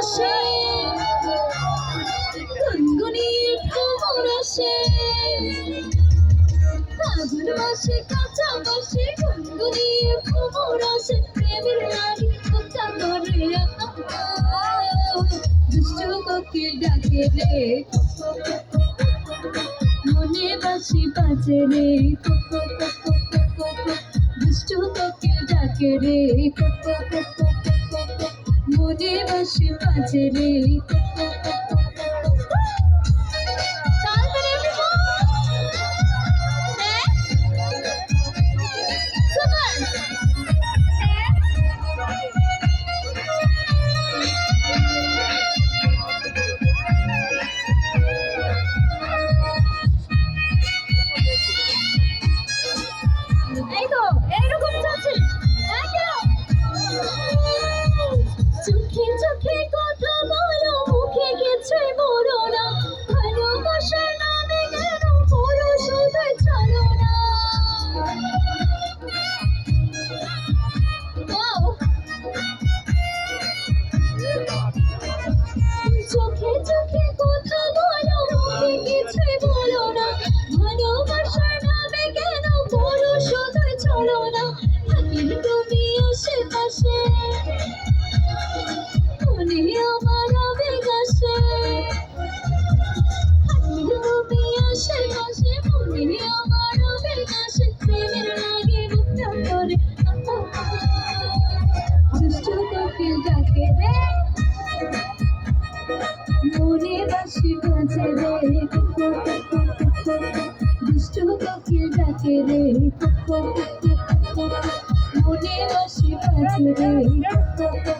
আসে গুনগুনিয়ে কোমর আসে ফাগুন মাসে কাঁচা মাসে গুনগুনিয়ে কোমর আসে প্রেমের নারী কথা করে দুষ্ট কোকে ডাকে রে। মনে বাসি বাজে রে। কোকো কোকো কোকো দুষ্ট কোকে ডাকে রে। কোকো কোকো বাজে রে। তাড়াতাড়ি মুখে কিছু বলো না। ভালোবাসার নামে কেন বলো, শুধু চলো না। থাকি তুমি আশেপাশে মনে আমার আবেগ আসে। থাকি তুমি আমার আবেগ আসে। প্রেমের দুষ্ট পাখির ডাকে রে? মনে বাসি পাখি রে।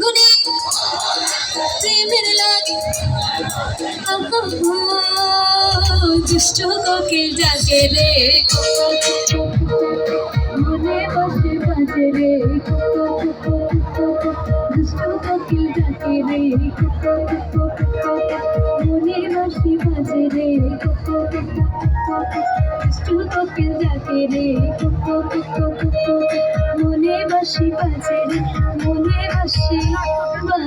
দুষ্ট কোকিল ডাকে রে মনে বসে বাজে রে দুষ্ট কোকিল ডাকে রে মনে বসে বাজে রে দুষ্ট কোকিল ডাকে রে মনে বাসি বাজে রে, মনে বাসি